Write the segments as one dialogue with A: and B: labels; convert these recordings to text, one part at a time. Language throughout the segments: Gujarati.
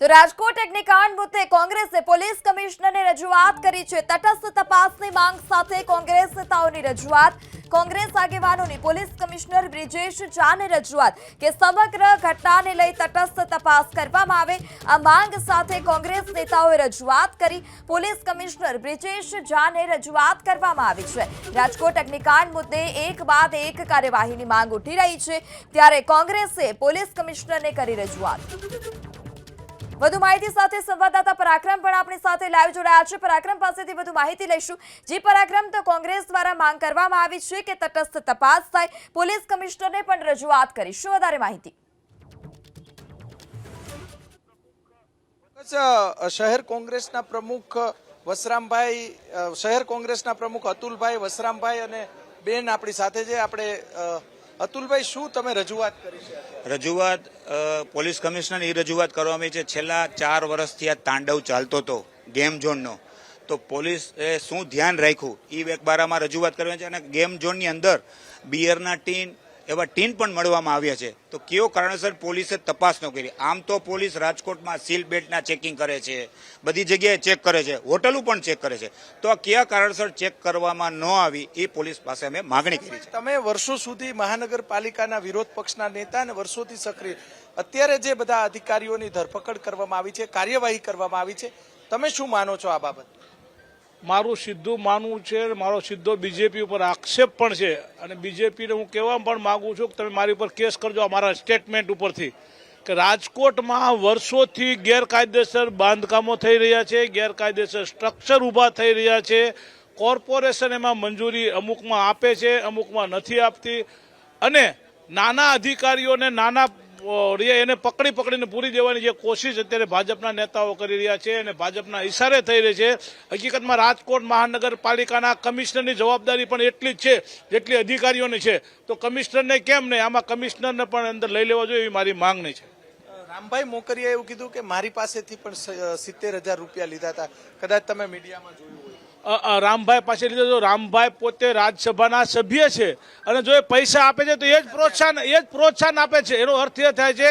A: તો રાજકોટ અગ્નિકાંડ મુદ્દે કોંગ્રેસે પોલીસ કમિશનરને રજૂઆત કરી છે. તટસ્થ તપાસની માંગ સાથે કોંગ્રેસ નેતાઓની રજૂઆત. કોંગ્રેસ આગેવાનોની પોલીસ કમિશનર બ્રિજેશ ઝાને રજૂઆત કે સમગ્ર ઘટનાને લઈ તટસ્થ તપાસ કરવામાં આવે. આ માંગ સાથે કોંગ્રેસ નેતાઓએ રજૂઆત કરી. પોલીસ કમિશનર બ્રિજેશ ઝાને રજૂઆત કરવામાં આવી છે. રાજકોટ અગ્નિકાંડ મુદ્દે એક બાદ એક કાર્યવાહીની માંગ ઉઠી રહી છે. ત્યારે કોંગ્રેસે પોલીસ કમિશનરને કરી રજૂઆત. વધુ માહિતી સાથે સંવાદદાતા પરાક્રમ પણ આપણી સાથે લાઈવ જોડાયા છે. પરાક્રમ પાસેથી વધુ માહિતી લઈશું. જી પરાક્રમ તો કોંગ્રેસ દ્વારા માંગ કરવામાં આવી છે કે તટસ્થ તપાસ થાય. પોલીસ કમિશનરને પણ રજૂઆત કરી. શું વધારે માહિતી?
B: શહેર કોંગ્રેસના પ્રમુખ વસરામભાઈ શહેર કોંગ્રેસના પ્રમુખ અતુલભાઈ વસરામભાઈ અને બેન આપણી સાથે છે. આપણે અતુલભાઈ, શું તમે રજૂઆત કરી
C: રજૂઆત પોલીસ કમિશનર એ રજૂઆત કરવામાં છે. છેલ્લા ચાર વર્ષથી આ તાંડવ ચાલતો હતો, ગેમ ઝોનનો. તો પોલીસે શું ધ્યાન રાખ્યું? એ એક બારામાં રજૂઆત કરવાની છે અને ગેમ ઝોનની અંદર બિયરના ટીન એવા ટીન પણ મળવામાં આવ્યા છે. તો કયો કારણસર પોલીસે તપાસ ન કરી? આમ તો પોલીસ રાજકોટમાં સીલ બેટના ચેકિંગ કરે છે. બધી જગ્યાએ ચેક કરે છે. હોટલો પણ ચેક કરે છે. તો આ કયા કારણસર ચેક કરવામાં ન આવી એ પોલીસ પાસે અમે માગણી કરી છે.
B: તમે વર્ષો સુધી મહાનગરપાલિકાના વિરોધ પક્ષના નેતા અને વર્ષોથી સક્રિય. અત્યારે જે બધા અધિકારીઓની ધરપકડ કરવામાં આવી છે, કાર્યવાહી કરવામાં આવી છે, તમે શું માનો છો આ બાબત?
D: મારું સીધું માનવું છે મારો સીધો બીજેપી ઉપર આક્ષેપ પણ છે. અને બીજેપીને હું કહેવા પણ માગું છું કે તમે મારી ઉપર કેસ કરજો અમારા મારા સ્ટેટમેન્ટ ઉપરથી. કે રાજકોટમાં વર્ષોથી ગેરકાયદેસર બાંધકામો થઈ રહ્યા છે, ગેરકાયદેસર સ્ટ્રક્ચર ઊભા થઈ રહ્યા છે. કોર્પોરેશન એમાં મંજૂરી અમુકમાં આપે છે, અમુકમાં નથી આપતી. અને નાના અધિકારીઓને નાના રે એને પકડી પકડીને પૂરી દેવાની જે કોશિશ અત્યારે ભાજપના નેતાઓ કરી રહ્યા છે અને ભાજપના ઇશારે થઈ રહી છે. હકીકતમાં રાજકોટ મહાનગરપાલિકાના કમિશનરની જવાબદારી પણ એટલી જ છે જેટલી અધિકારીઓની છે. તો કમિશનરને કેમ નહીં? આમાં કમિશનરને પણ અંદર લઈ લેવા જોઈએ એવી મારી માંગણી છે.
B: રામભાઈ મોકરિયાએ એવું કીધું કે મારી પાસેથી પણ સિત્તેર હજાર રૂપિયા લીધા હતા. કદાચ તમે મીડિયામાં જોયું
D: રામભાઈ પાસે લીધો તો રામભાઈ પોતે રાજ્યસભાના સભ્ય છે. અને જો એ પૈસા આપે છે તો એ જ પ્રોત્સાહન એ જ પ્રોત્સાહન આપે છે. એનો અર્થ એ થાય છે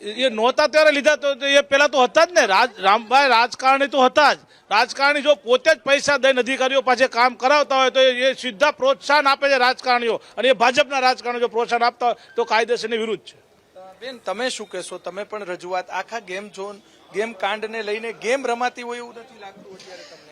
D: એ નહોતા ત્યારે લીધા તો એ પેલા તો હતા જ ને. રાજ રામભાઈ રાજકારણી તો હતા જ. રાજકારણી જો પોતે જ પૈસા દઈને અધિકારીઓ પાસે કામ કરાવતા હોય તો એ સીધા પ્રોત્સાહન આપે છે રાજકારણીઓ. અને એ ભાજપના રાજકારણીઓ જો પ્રોત્સાહન આપતા હોય તો કાયદેસરની વિરુદ્ધ છે.
B: બેન તમે શું કહેશો? તમે પણ રજૂઆત આખા ગેમ ઝોન ગેમ કાંડને લઈને ગેમ રમાતી હોય એવું નથી લાગતું અત્યારે તમને?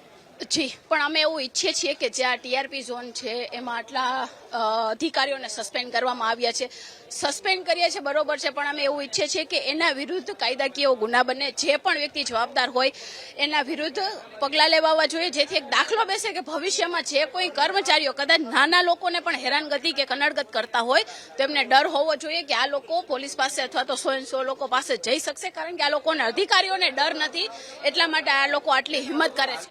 E: જી, પણ અમે એવું ઈચ્છીએ છીએ કે જે આ ટીઆરપી ઝોન છે, એમાં આટલા અધિકારીઓને સસ્પેન્ડ કરવામાં આવ્યા છે. સસ્પેન્ડ કરીએ છીએ બરોબર છે, પણ અમે એવું ઈચ્છીએ છીએ કે એના વિરુદ્ધ કાયદાકીય ગુના બને. જે પણ વ્યક્તિ જવાબદાર હોય, એના વિરુદ્ધ પગલાં લેવાવા જોઈએ. જેથી એક દાખલો બેસે કે ભવિષ્યમાં જે કોઈ કર્મચારીઓ, કદાચ નાના લોકોને પણ હેરાનગતિ કે કનડગત કરતા હોય, તો એમને ડર હોવો જોઈએ કે આ લોકો પોલીસ પાસે અથવા તો સો સો લોકો પાસે જઈ શકશે, કારણ કે આ લોકોને અધિકારીઓને ડર નથી. એટલા માટે આ લોકો આટલી હિંમત કરે છે.